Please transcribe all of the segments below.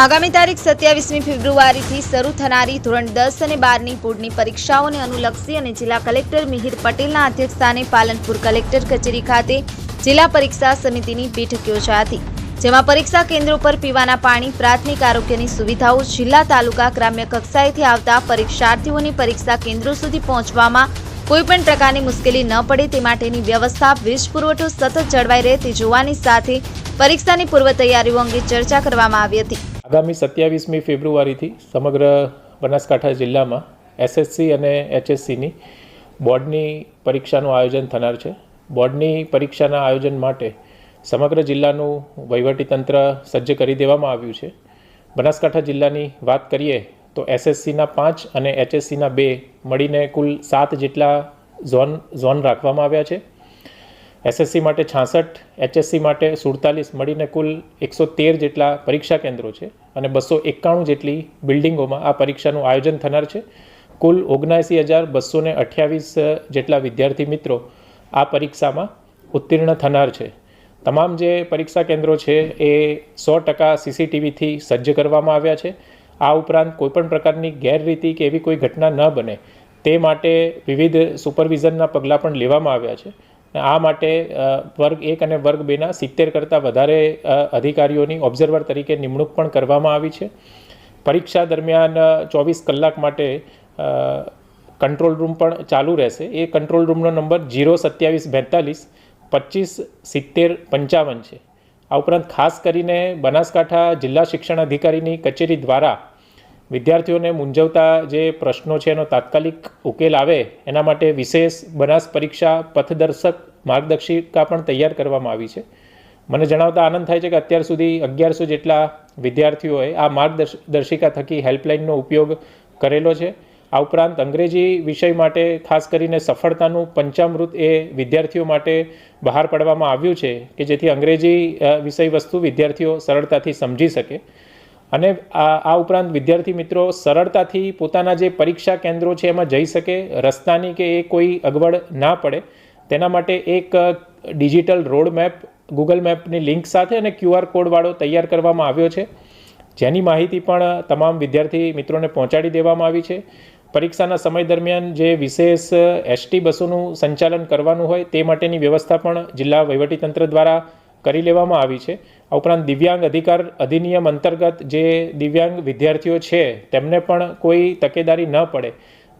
આગામી તારીખ સત્યાવીસમી ફેબ્રુઆરીથી શરૂ થનારી ધોરણ દસ અને બારની બોર્ડની પરીક્ષાઓને અનુલક્ષી અને જિલ્લા કલેક્ટર મિહિર પટેલના અધ્યક્ષસ્થાને પાલનપુર કલેક્ટર કચેરી ખાતે જિલ્લા પરીક્ષા સમિતિની બેઠક યોજાઈ હતી, જેમાં પરીક્ષા કેન્દ્રો પર પીવાના પાણી, પ્રાથમિક આરોગ્યની સુવિધાઓ, જિલ્લા તાલુકા ગ્રામ્ય કક્ષાએથી આવતા પરીક્ષાર્થીઓની પરીક્ષા કેન્દ્રો સુધી પહોંચવામાં કોઈપણ પ્રકારની મુશ્કેલી ન પડે તે માટેની વ્યવસ્થા, વીજ પુરવઠો સતત જળવાઈ રહે તે જોવાની સાથે પરીક્ષાની પૂર્વ તૈયારીઓ અંગે ચર્ચા કરવામાં આવી હતી. આગામી સત્યાવીસમી ફેબ્રુઆરીથી સમગ્ર બનાસકાંઠા જિલ્લામાં એસએસસી અને એચએસસીની બોર્ડની પરીક્ષાનું આયોજન થનાર છે. બોર્ડની પરીક્ષાના આયોજન માટે સમગ્ર જિલ્લાનું વહીવટીતંત્ર સજ્જ કરી દેવામાં આવ્યું છે. બનાસકાંઠા જિલ્લાની વાત કરીએ તો એસએસસીના પાંચ અને એચએસસીના બે મળીને કુલ સાત જેટલા ઝોન ઝોન રાખવામાં આવ્યા છે. એસએસસી માટે છાસઠ એચએસસી માટે સુડતાલીસ, મળીને કુલ એકસો તેર જેટલા પરીક્ષા કેન્દ્રો છે અને બસો એકાણું જેટલી બિલ્ડિંગોમાં આ પરીક્ષાનું આયોજન થનાર છે. કુલ ઓગણસી હજાર બસો ને અઠ્યાવીસ જેટલા વિદ્યાર્થી મિત્રો આ પરીક્ષામાં ઉત્તીર્ણ થનાર છે. તમામ જે પરીક્ષા કેન્દ્રો છે એ સો ટકા સીસીટીવીથી સજ્જ કરવામાં આવ્યા છે. આ ઉપરાંત કોઈપણ પ્રકારની ગેરરીતિ કે એવી કોઈ ઘટના ન બને તે માટે વિવિધ સુપરવિઝનના પગલાં પણ લેવામાં આવ્યા છે. આ માટે વર્ગ એક અને વર્ગ બેના સિત્તેર કરતાં વધારે અધિકારીઓની ઓબ્ઝર્વર તરીકે નિમણૂક પણ કરવામાં આવી છે. પરીક્ષા દરમિયાન ચોવીસ કલાક માટે કંટ્રોલ રૂમ પણ ચાલુ રહેશે. એ કંટ્રોલ રૂમનો નંબર જીરો સત્યાવીસ બેતાલીસ, પચીસ સિત્તેર પંચાવન છે. આ ઉપરાંત ખાસ કરીને બનાસકાંઠા જિલ્લા શિક્ષણ અધિકારીની કચેરી દ્વારા વિદ્યાર્થીઓને મૂંઝવતા જે પ્રશ્નો છે એનો તાત્કાલિક ઉકેલ આવે, એના માટે વિશેષ બનાસ પરીક્ષા પથદર્શક માર્ગદર્શિકા પણ તૈયાર કરવામાં આવી છે. મને જણાવતા આનંદ થાય છે કે અત્યાર સુધી અગિયારસો જેટલા વિદ્યાર્થીઓએ આ માર્ગદર્શિકા થકી હેલ્પલાઇનનો ઉપયોગ કરેલો છે. આ ઉપરાંત અંગ્રેજી વિષય માટે ખાસ કરીને સફળતાનું પંચામૃત એ વિદ્યાર્થીઓ માટે બહાર પાડવામાં આવ્યું છે કે જેથી અંગ્રેજી વિષય વસ્તુ વિદ્યાર્થીઓ સરળતાથી સમજી શકે. અને આ ઉપરાંત વિદ્યાર્થી મિત્રો સરળતાથી પોતાના જે પરીક્ષા કેન્દ્રો છે એમાં જઈ શકે, રસ્તાની કે એ કોઈ અગવડ ના પડે, તેના માટે એક ડિજિટલ રોડ મેપ, ગૂગલ મેપની લિંક સાથે અને ક્યુઆર કોડવાળો તૈયાર કરવામાં આવ્યો છે. જેની માહિતી પણ તમામ વિદ્યાર્થી મિત્રોને પહોંચાડી દેવામાં આવી છે. પરીક્ષાના સમય દરમિયાન જે વિશેષ એસટી બસોનું સંચાલન કરવાનું હોય તે માટેની વ્યવસ્થા પણ જિલ્લા વહીવટીતંત્ર દ્વારા કરી લેવામાં આવી છે. આ ઉપરાંત દિવ્યાંગ અધિકાર અધિનિયમ અંતર્ગત જે દિવ્યાંગ વિદ્યાર્થીઓ છે, તેમને પણ કોઈ તકેદારી ન પડે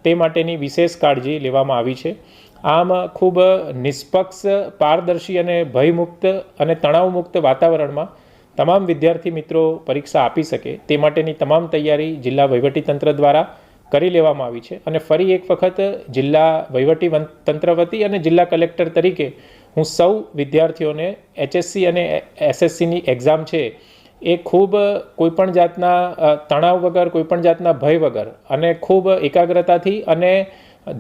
તે માટેની વિશેષ કાળજી લેવામાં આવી છે. આમ ખૂબ નિષ્પક્ષ, પારદર્શી અને ભયમુક્ત અને તણાવમુક્ત વાતાવરણમાં તમામ વિદ્યાર્થી મિત્રો પરીક્ષા આપી શકે તે માટેની તમામ તૈયારી જિલ્લા વહીવટીતંત્ર દ્વારા કરી લેવામાં આવી છે. અને ફરી એક વખત જિલ્લા વહીવટી તંત્ર વતી અને જિલ્લા કલેક્ટર તરીકે હું સૌ વિદ્યાર્થીઓને એચએસસી અને એસએસસીની એક્ઝામ છે, એ ખૂબ કોઈપણ જાતના તણાવ વગર, કોઈપણ જાતના ભય વગર અને ખૂબ એકાગ્રતાથી અને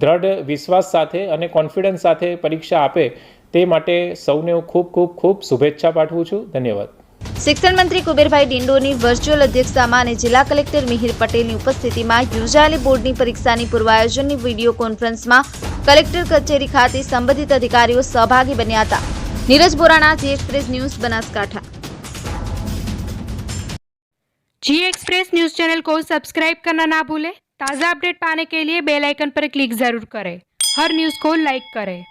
દ્રઢ વિશ્વાસ સાથે અને કોન્ફિડન્સ સાથે પરીક્ષા આપે તે માટે સૌને હું ખૂબ ખૂબ ખૂબ શુભેચ્છા પાઠવું છું. ધન્યવાદ. શિક્ષણ મંત્રી કુબેરભાઈ ડિંડોની વર્ચ્યુઅલ અધ્યક્ષતામાં અને જિલ્લા કલેક્ટર મિહિર પટેલની ઉપસ્થિતિમાં યોજાયેલી બોર્ડની પરીક્ષાની પૂર્વાયોજનની વીડિયો કોન્ફરન્સમાં કલેક્ટર કચેરી ખાતે સંબંધિત અધિકારીઓ સહભાગી બન્યા હતા Neeraj Borana Zee express news Banaskantha Zee express news channel को सब्सक्राइब करना ना भूलें ताज़ा अपडेट पाने के लिए बेल आइकन पर क्लिक जरूर करें हर न्यूज़ को लाइक करें